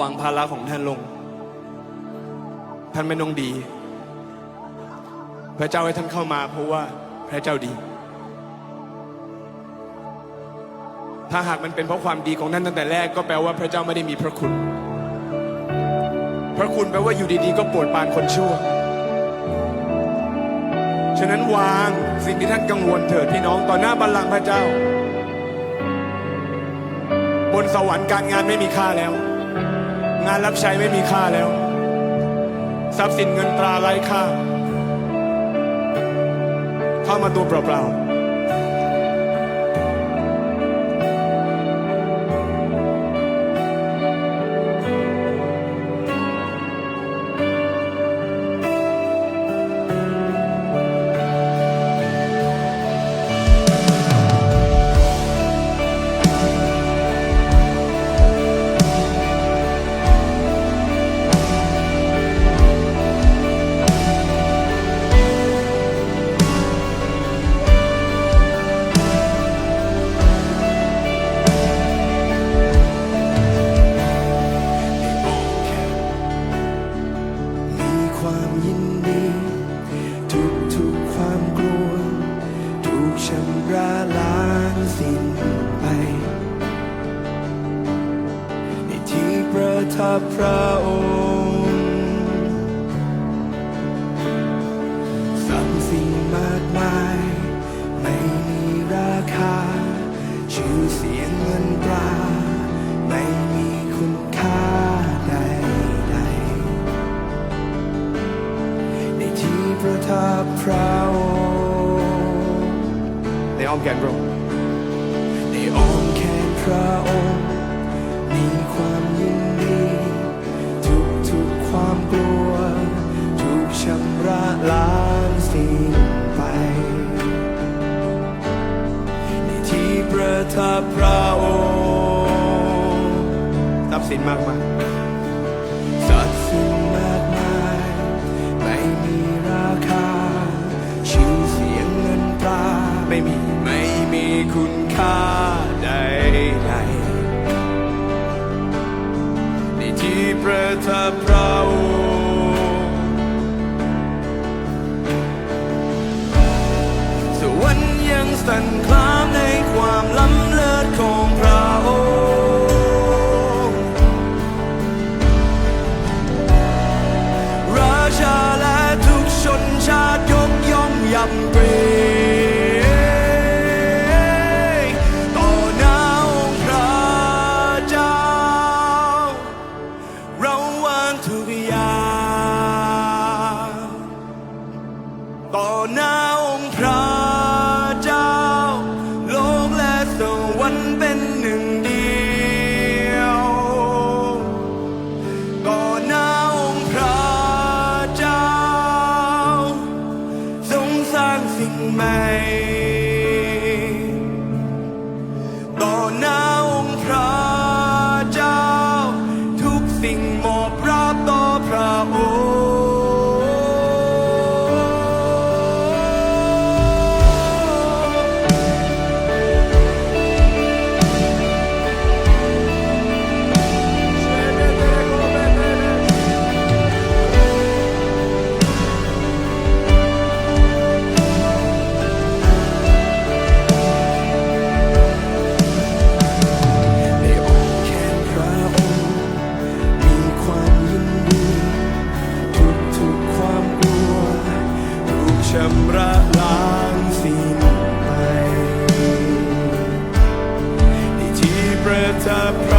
วางภาระของท่านลง ท่านไม่ต้องดี พระเจ้าให้ท่านเข้ามา เพราะว่าพระเจ้าดี ถ้าหากมันเป็นเพราะความดีของท่านตั้งแต่แรกก็แปลว่าพระเจ้าไม่ได้มีพระคุณ พระคุณแปลว่าอยู่ดีๆ ก็โปรดปานคนชั่ว ฉะนั้นวางสิ่งที่ท่านกังวลเถิดพี่น้องต่อหน้าบัลลังก์พระเจ้า บนสวรรค์การงานไม่มีค่าแล้ว งานรับใช้ไม่มีค่าแล้ว ทรัพย์สินเงินตราไร้ค่า เข้ามาตัวเปล่าๆ พระองค์สรรพสิ่งมากมาย ไม่มีราคา ชื่อเสียงเงินตรา ไม่มีคุณค่าใดๆในที่ประทับพระองค์ในอ้อมแขนพระองค์ในอ้อมแขนพระองค์ สิ้นไป ในที่ประทับพระองค์ทรัพย์สินมากมายทรัพย์สินมากมายไม่มีราคา ชื่อเสียงเงินตราไม่มีไม่มีคุณค่าใดใดในที่ประทับพระองค์ สั่นคลามในความล้ำเลิศของพระ สร้ ป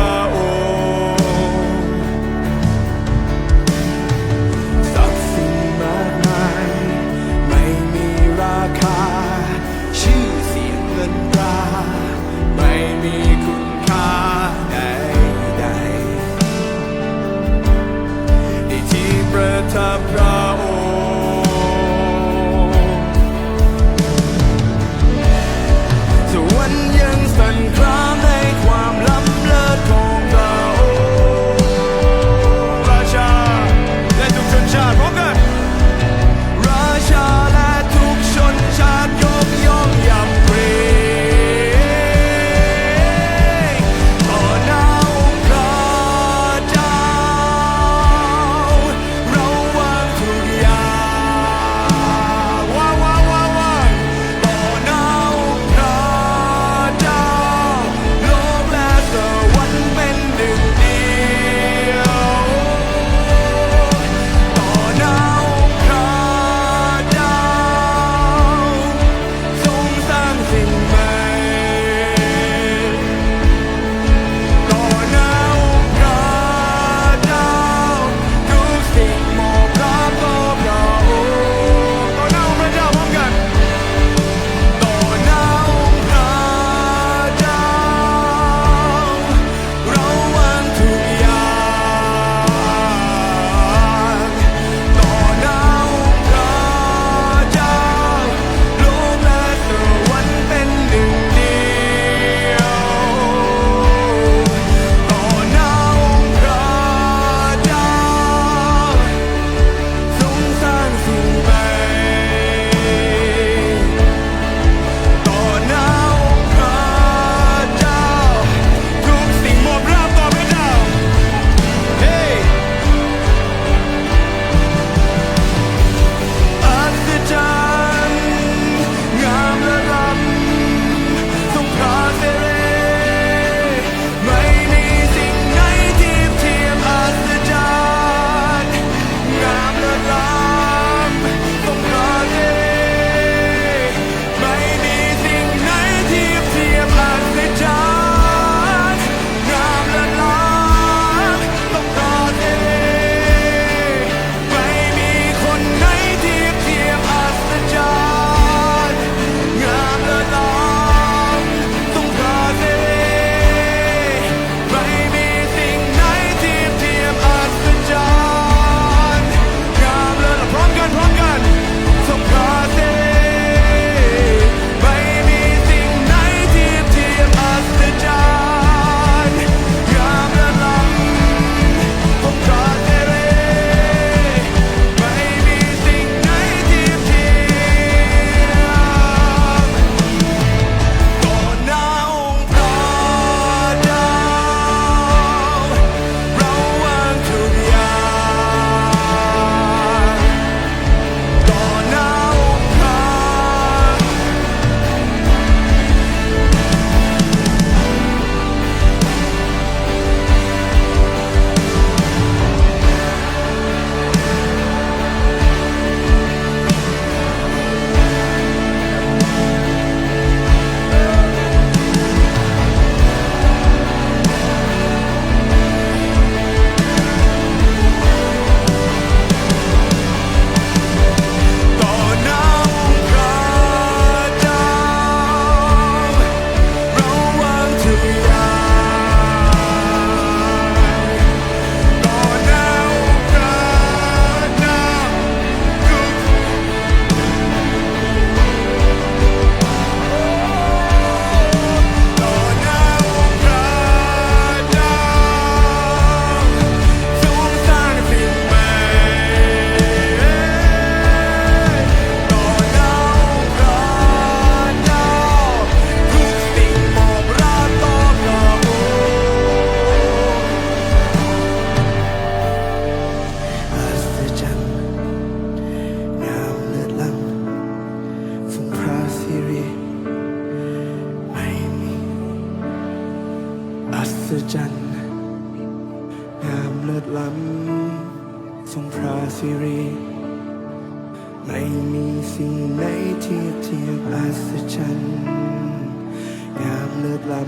ล้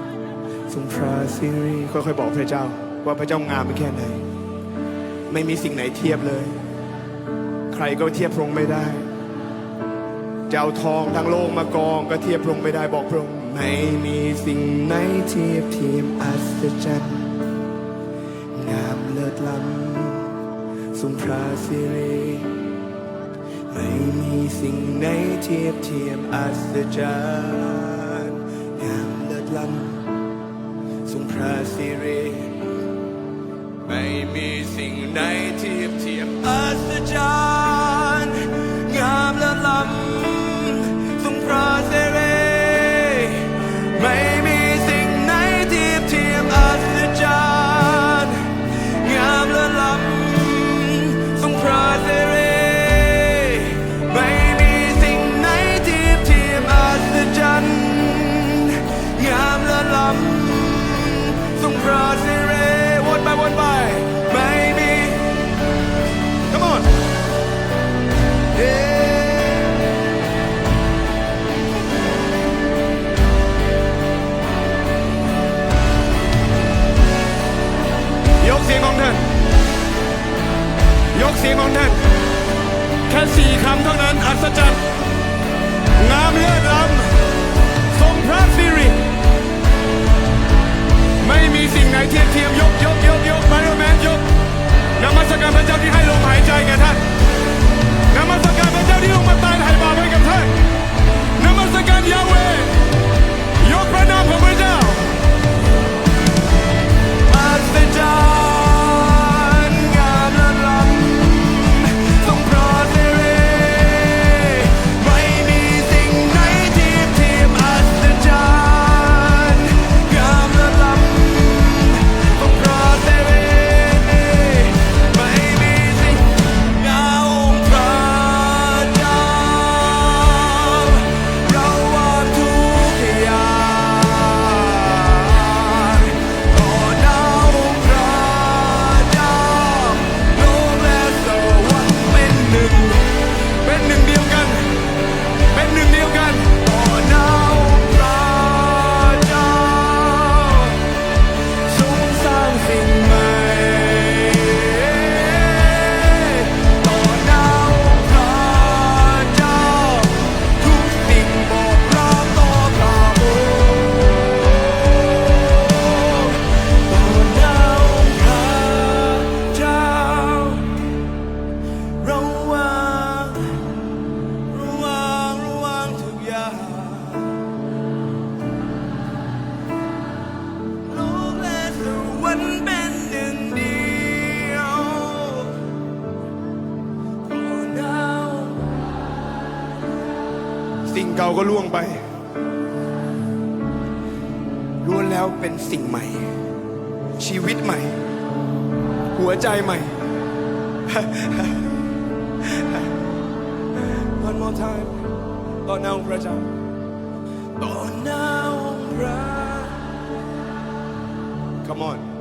ำทรงพระสิริค่อยๆบอกพระเจ้า ว่าพระเจ้างามไปแค่ไหน ไม่มีสิ่งไหนเทียบเลย ใครก็เทียบพระองค์ไม่ได้จะเอาทองทั้งโลกมากองก็เทียบพระองค์ไม่ได้บอกพระองค์ไม่มีสิ่งไหนเทียบเทียมอัศจรรย์งามเลิศล้ำทรงพระสิริไม่มีสิ่งไหนเทียบเทียมอัศจรรย์ งามเลิศล้ำทรงพระสิริไม่มีสิ่งไหนเทียบเทียมอัศจรรย์ that's such เก่าก็ล่วงไปล้วนแล้วเป็นสิ่งใหม่ ชีวิตใหม่ หัวใจใหม่ One more time ตอนน้าองพระเจ้าตอนน้าองพระ Come on